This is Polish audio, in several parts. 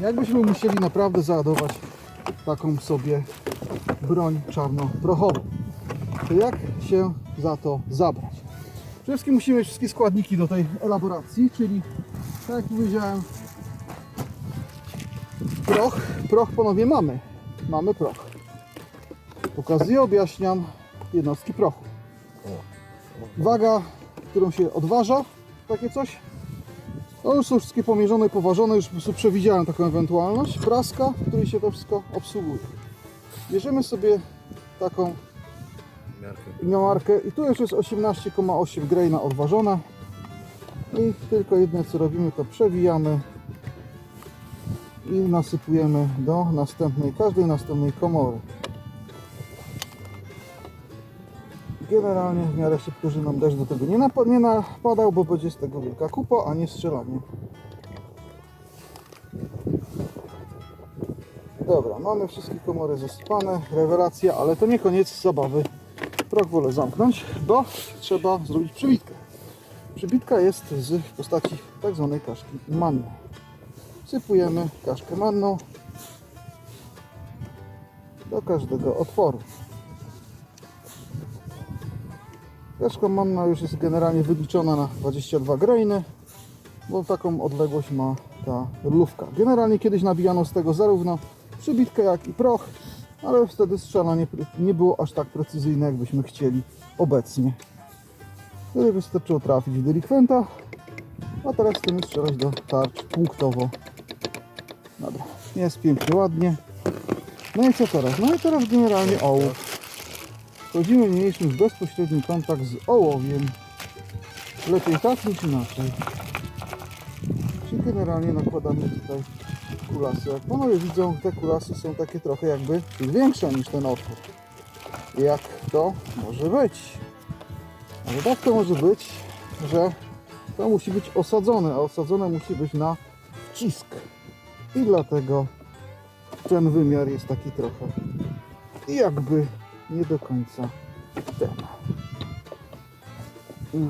jakbyśmy musieli naprawdę załadować taką sobie broń czarno-prochową, to jak się za to zabrać? Przede wszystkim musimy mieć wszystkie składniki do tej elaboracji, czyli tak jak powiedziałem, proch. Proch panowie mamy. Mamy proch. Pokazuję, objaśniam jednostki prochu. Waga, którą się odważa, takie coś. To już są wszystkie pomierzone i poważone, już po prostu przewidziałem taką ewentualność. Praska, w której się to wszystko obsługuje. Bierzemy sobie taką miarkę i tu już jest 18,8 graina odważona. I tylko jedno co robimy to przewijamy i nasypujemy do następnej, każdej następnej komory. Generalnie w miarę szybko, że nam deszcz do tego nie, napa- nie napadał, bo będzie z tego wielka kupa, a nie strzelanie. Dobra, mamy wszystkie komory zasypane, rewelacja, ale to nie koniec zabawy. Prok wolę zamknąć, bo trzeba zrobić przybitkę. Przybitka jest z postaci tak zwanej kaszki manny. Sypujemy kaszkę manną do każdego otworu. Kaszka manna już jest generalnie wyliczona na 22 grainy, bo taką odległość ma ta rulówka. Generalnie kiedyś nabijano z tego zarówno przybitkę jak i proch, ale wtedy strzelanie nie było aż tak precyzyjne, jakbyśmy chcieli obecnie. Wtedy wystarczyło trafić w delikwenta, a teraz chcemy strzelać do tarcz punktowo. Dobra, jest pięknie, ładnie. No i co teraz? No i teraz generalnie ołów. Wchodzimy mniejszym w bezpośredni kontakt z ołowiem. Lepiej tak niż inaczej. Czyli generalnie nakładamy tutaj kulasy. Jak panowie widzą, te kulasy są takie trochę jakby większe niż ten otwór. Jak to może być? Ale tak to może być, że to musi być osadzone, a osadzone musi być na wcisk. I dlatego ten wymiar jest taki trochę jakby nie do końca ten.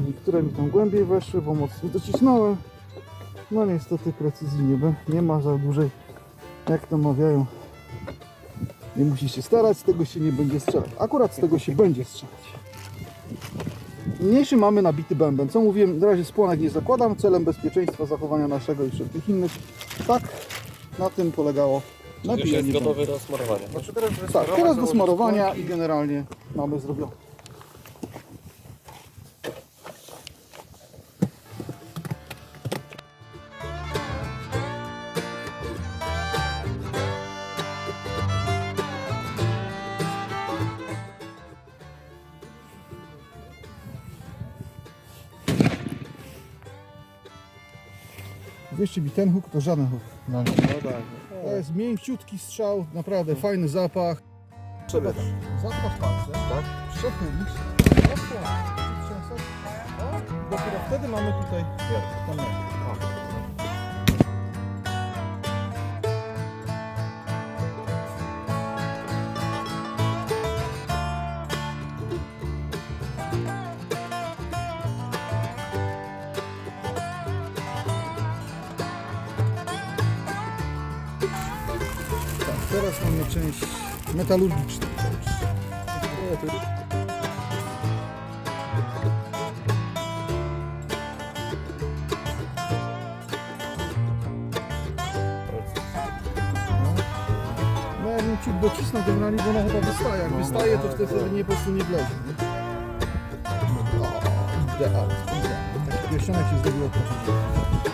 Niektóre mi tam głębiej weszły, bo mocno docisnąłem. No niestety precyzji nie, nie ma za dużej, jak to mawiają. Nie musisz się starać, z tego się nie będzie strzelać. Akurat z tego się będzie strzelać. Mniejszy mamy nabity bęben. Co mówiłem, na razie spłonek nie zakładam, celem bezpieczeństwa zachowania naszego i wszelkich innych. Tak, na tym polegało Już nabijanie jest gotowy do smarowania. Znaczy teraz Tak, teraz do smarowania i generalnie mamy zrobione. Wierzcie mi, ten huk to żaden huk. No, no tak. To jest mięciutki strzał, naprawdę fajny zapach. Trzeba. Palce, Tak. przechylisz, rozkładasz, przytrzęsasz, o, dopiero wtedy mamy tutaj tą teraz mamy część metalurgiczną. To- No ja bym ciut docisnął generalnie, bo ona chyba wystaje. Jak wystaje, to wtedy nie po prostu nie wlezie. O, idealnie. Taki pierścionek się zdobył od początku.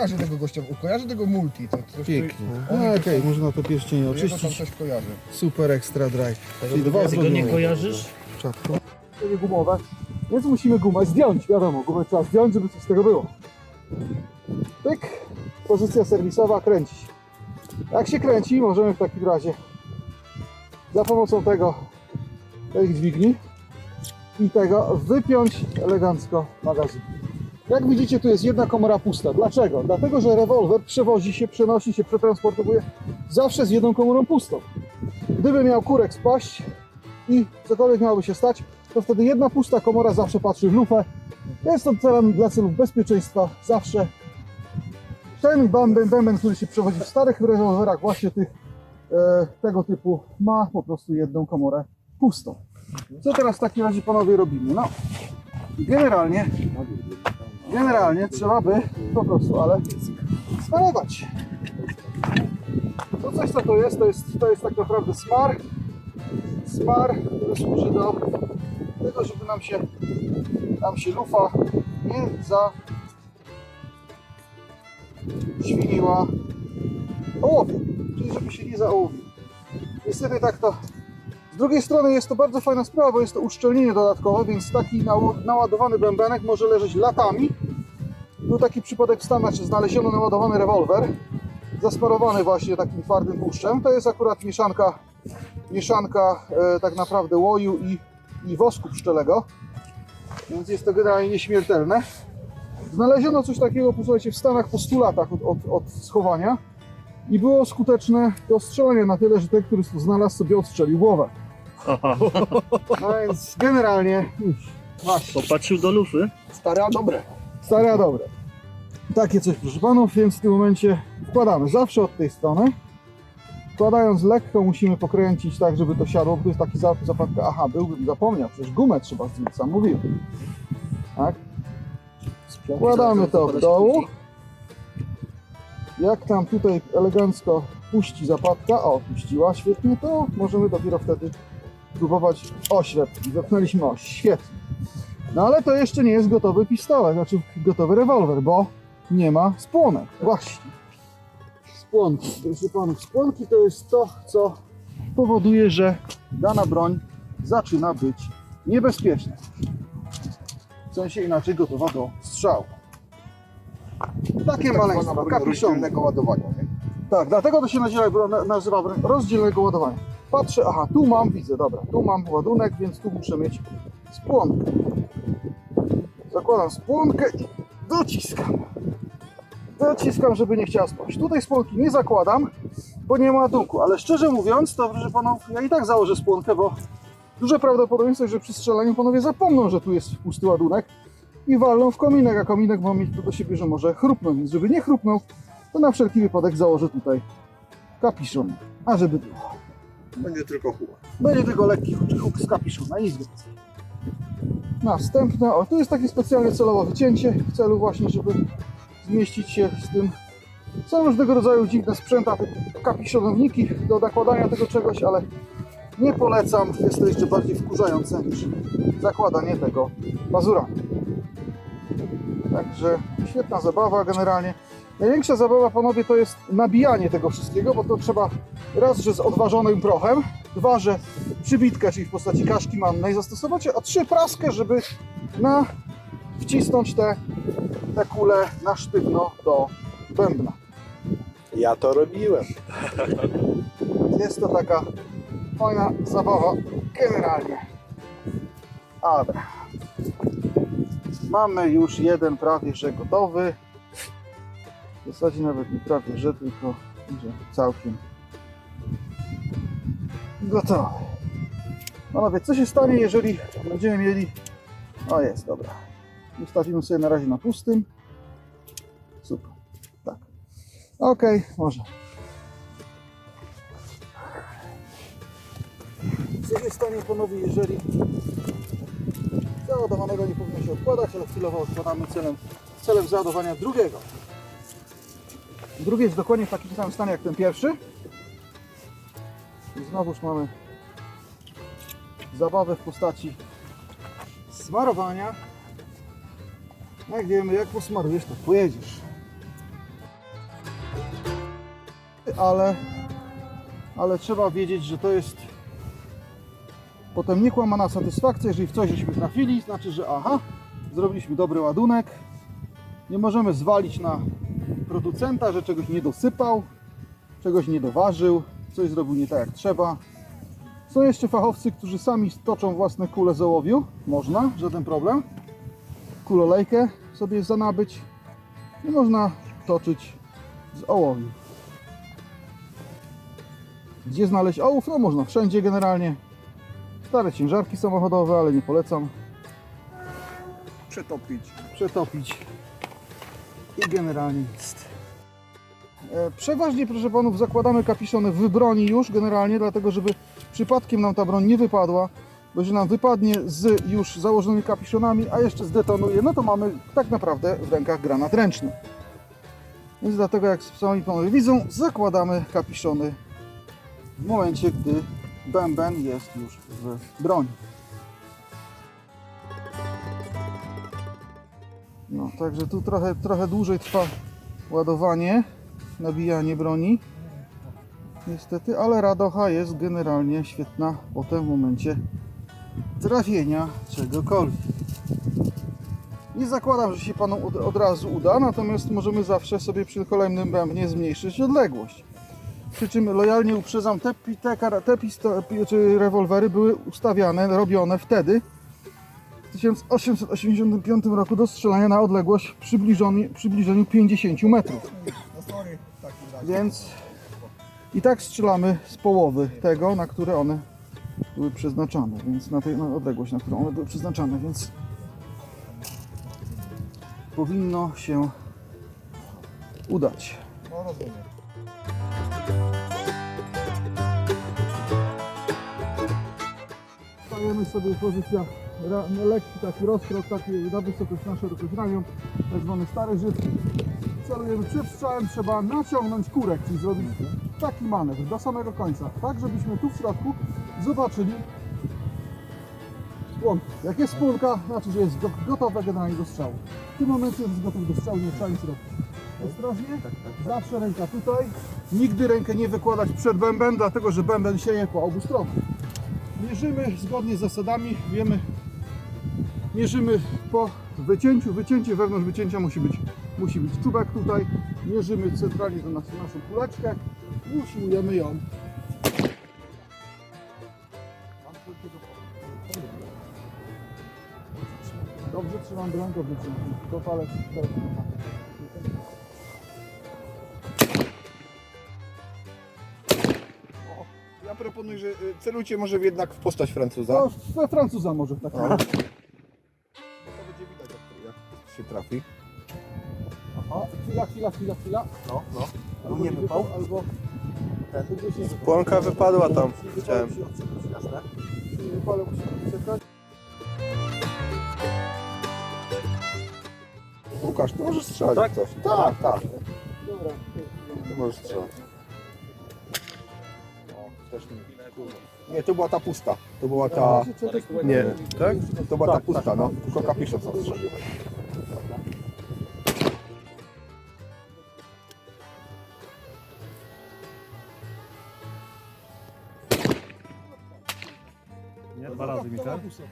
Kojarzę tego gościa, kojarzę tego multi. To, coś Pięknie. No okej, można to pierścienie Jego tam oczyścić. coś kojarzy. Super extra dry. Czyli dwa Tego nie zrobione. kojarzysz? czapką. Nie gumowe, więc musimy gumę zdjąć, wiadomo, gumę trzeba zdjąć, żeby coś z tego było. Pyk, pozycja serwisowa, kręci. Jak się kręci, możemy w takim razie za pomocą tego, tej dźwigni i tego wypiąć elegancko magazyn. Jak widzicie, tu jest jedna komora pusta. Dlaczego? Dlatego, że rewolwer przewozi się, przenosi się, przetransportowuje zawsze z jedną komorą pustą. gdyby miał kurek spaść i cokolwiek miałoby się stać, to wtedy jedna pusta komora zawsze patrzy w lufę. Jest to celem dla celów bezpieczeństwa zawsze. Ten bęben, bęben, który się przewodzi w starych rewolwerach właśnie tych e, tego typu ma po prostu jedną komorę pustą. Co teraz w takim razie panowie robimy? No, generalnie, generalnie trzeba by po prostu, ale smarować. To coś co to jest, to jest, to jest tak naprawdę smar. Smar, który służy do tego, żeby nam się, nam się lufa nie za świniła ołowiem, czyli żeby się nie zaołowił. Niestety tak to. Drugiej strony jest to bardzo fajna sprawa, bo jest to uszczelnienie dodatkowe, więc taki nał- naładowany bębenek może leżeć latami. Był taki przypadek w Stanach, że znaleziono naładowany rewolwer, zasmarowany właśnie takim twardym tłuszczem. To jest akurat mieszanka, mieszanka e, tak naprawdę łoju i, i wosku pszczelego, więc jest to generalnie nieśmiertelne. Znaleziono coś takiego, posłuchajcie, w Stanach po 100 latach od, od, od schowania i było skuteczne do strzelania na tyle, że ten, który znalazł, sobie odstrzelił głowę. No więc generalnie właśnie, Popatrzył do lufy. Stare, a dobre. stare a dobre. Takie coś, proszę panów, więc w tym momencie wkładamy zawsze od tej strony. Wkładając lekko musimy pokręcić tak, żeby to siadło, bo to jest taki za- zapadka. Aha, byłbym zapomniał, przecież gumę trzeba zdjąć, sam mówiłem. Tak? Wkładamy to w dołu. Jak tam tutaj elegancko puści zapadka, o puściła świetnie, to możemy dopiero wtedy próbować oślep. Wepchnęliśmy oś, świetnie. No ale to jeszcze nie jest gotowy pistolet, znaczy gotowy rewolwer, bo nie ma spłonek. Właśnie. Spłonki, proszę panów, spłonki to jest to, co powoduje, że dana broń zaczyna być niebezpieczna. W sensie inaczej gotowa do strzału. Takie maleństwo, kapiszony. rozdzielnego ładowania. Nie? Tak, dlatego to się nazywa, na- nazywa broń rozdzielnego ładowania. Patrzę, aha, tu mam, widzę, dobra, tu mam ładunek, więc tu muszę mieć spłonkę. Zakładam spłonkę i dociskam. Dociskam, żeby nie chciała spaść. Tutaj spłonki nie zakładam, bo nie ma ładunku, ale szczerze mówiąc, to proszę panów, ja i tak założę spłonkę, bo duże prawdopodobieństwo, że przy strzelaniu panowie zapomną, że tu jest pusty ładunek i walną w kominek, a kominek ma mieć to do siebie, że może chrupnąć, więc żeby nie chrupnął, to na wszelki wypadek założę tutaj kapiszon, a żeby było. Będzie tylko chuła. Będzie tylko lekki huk- z kapiszona, nic więcej. Następne, o tu jest takie specjalnie celowe wycięcie w celu właśnie, żeby zmieścić się z tym. Są różnego rodzaju dziwne sprzęta, typu kapiszonowniki do nakładania tego czegoś, ale nie polecam. Jest to jeszcze bardziej wkurzające niż zakładanie tego pazurami. Także świetna zabawa generalnie. Największa zabawa, panowie, to jest nabijanie tego wszystkiego, bo to trzeba raz, że z odważonym prochem, dwa, że przybitkę, czyli w postaci kaszki mannej zastosować, a trzy, praskę, żeby na, wcisnąć te, te kule na sztywno do bębna. Ja to robiłem. Jest to taka fajna zabawa generalnie. Ale mamy już jeden prawie że gotowy. W zasadzie nawet nie prawie że, tylko że całkiem gotowy. Panowie, co się stanie, jeżeli będziemy mieli... O jest, dobra. Ustawimy sobie na razie na pustym. Super. Tak. Okej, może. Co się stanie panowie, jeżeli załadowanego nie powinno się odkładać, ale chwilowo odkładamy celem, celem załadowania drugiego. Drugi jest dokładnie w takim samym stanie jak ten pierwszy. I znowuż mamy zabawę w postaci smarowania. Jak wiemy, jak posmarujesz, to pojedziesz. Ale, ale trzeba wiedzieć, że to jest potem niekłamana satysfakcja, jeżeli w coś żeśmy trafili, znaczy, że aha, zrobiliśmy dobry ładunek. Nie możemy zwalić na producenta, że czegoś nie dosypał, czegoś nie doważył, coś zrobił nie tak jak trzeba. Są jeszcze fachowcy, którzy sami toczą własne kule z ołowiu. Można, żaden problem. Kulolejkę sobie zanabyć i można toczyć z ołowiu. Gdzie znaleźć ołów? No można wszędzie generalnie. Stare ciężarki samochodowe, ale nie polecam. Przetopić. Przetopić. I generalnie. E, Przeważnie, proszę panów, zakładamy kapiszony w broni już generalnie, dlatego żeby przypadkiem nam ta broń nie wypadła. Bo jeżeli nam wypadnie z już założonymi kapiszonami, a jeszcze zdetonuje, no to mamy tak naprawdę w rękach granat ręczny. Więc dlatego, jak sami panowie widzą, zakładamy kapiszony w momencie, gdy bęben jest już w broni. No, także tu trochę, trochę dłużej trwa ładowanie, nabijanie broni. Niestety, ale radocha jest generalnie świetna potem w momencie trafienia czegokolwiek. Nie zakładam, że się Panu od, od razu uda, natomiast możemy zawsze sobie przy kolejnym bębnie zmniejszyć odległość. Przy czym lojalnie uprzedzam, te, te, te pi- czy rewolwery były ustawiane, robione wtedy, 1885 roku do strzelania na odległość przybliżonie- przybliżeniu 50 metrów. W. Więc i tak strzelamy z połowy tego, na które one były przeznaczone, więc na tę odległość, na którą one były przeznaczone, więc powinno się udać. No. Stajemy sobie w pozycjach lekki taki rozkrok, taki na wysokość na szerokość ramion, tak zwany stary Żyd. Celujemy przed strzałem, trzeba naciągnąć kurek, czyli zrobić taki manewr do samego końca, tak żebyśmy tu w środku zobaczyli spłonkę. Jak jest spłonka, znaczy, że jest go- gotowe generalnie do strzału. W tym momencie jest gotów do strzału, nie trzeba nic robić. Ostrożnie, zawsze ręka tutaj. Nigdy rękę nie wykładać przed bęben, dlatego że bęben sieje po obu stronach. Mierzymy zgodnie z zasadami, wiemy, mierzymy po wycięciu, wycięcie wewnątrz wycięcia musi być, musi być czubek tutaj, mierzymy centralnie do nas naszą kuleczkę i usiłujemy ją Dobrze trzymam broń, dobrze trzymam. To palec, teraz Ja proponuję, że y, celujcie może jednak w postać Francuza. No, we Francuza może tak. No. Bo się trafi. Aha, chwila, chwila, chwila, chwila. No, no. Albo nie wypał? Albo... Ten. Płonka wypadła tam, chciałem. Jasne. Musimy czekać. Łukasz, ty możesz strzelać tak? coś. Tak, tak. Dobra. Ty możesz strzelać. O, też nie. Nie, to była ta pusta. To była ta... Nie, tak? To była ta pusta, no. Tylko kapiszon co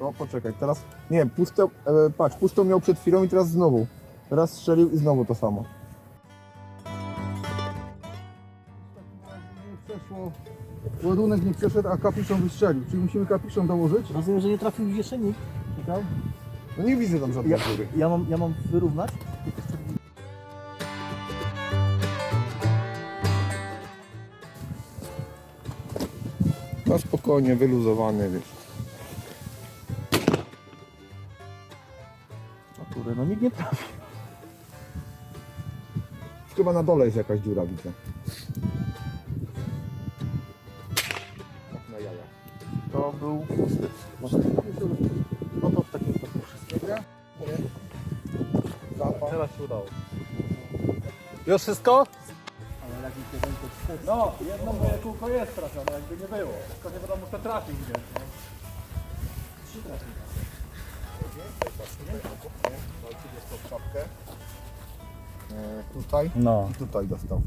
No poczekaj, teraz... Nie, pustą... E, patrz, pustą miał przed chwilą i teraz znowu. Raz strzelił i znowu to samo. Nie przeszło, ładunek nie przeszedł, a kapiszon wystrzelił. Czyli musimy kapiszon dołożyć. Rozumiem, że nie trafił w kieszeni. Czekaj. No nie widzę tam żadnej Ja, góry. ja, mam, ja mam wyrównać? No spokojnie, wyluzowany, wiesz. No nikt nie trafił. Chyba na dole jest jakaś dziura, widzę. Tak na jaja. To był pusty. Może no to w takim wypadku wszystko. Zapach. Teraz się udało. Już wszystko? No, jedno moje kółko jest trafione, jakby nie było. Tylko nie wiadomo kto trafił E, tutaj No. i tutaj dostał.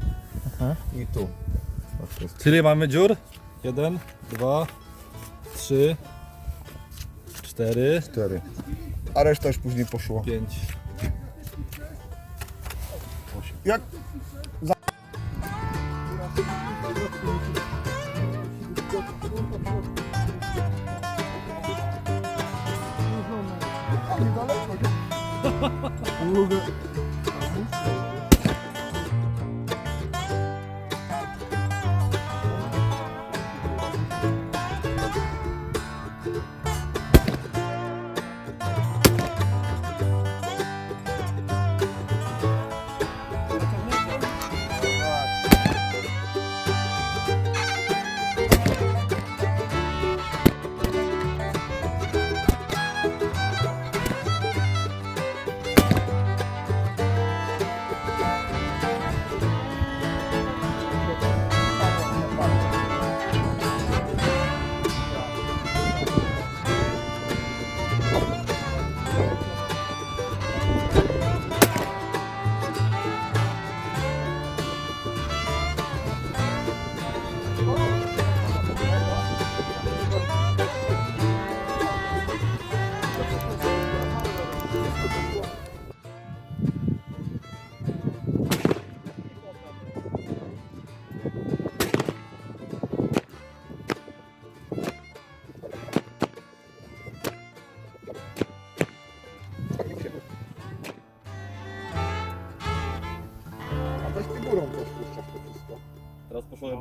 I tu. O, to jest Czyli mamy dziur? Jeden, dwa, trzy, cztery, cztery. A reszta już później poszło. pięć. Jak poszło 우거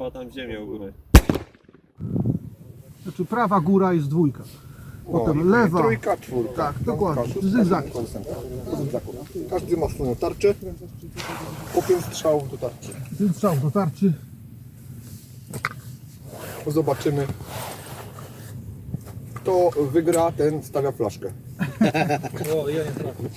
chyba tam ziemię u góry. Znaczy prawa góra jest dwójka. Potem lewa. Trójka, czwórka. Tak, dokładnie. Każdy- Zygzak. każdy ma swoją tarczę. Po pięć strzałów do tarczy. Strzał do tarczy. Zobaczymy. Kto wygra, ten stawia flaszkę. O, ja nie trafię.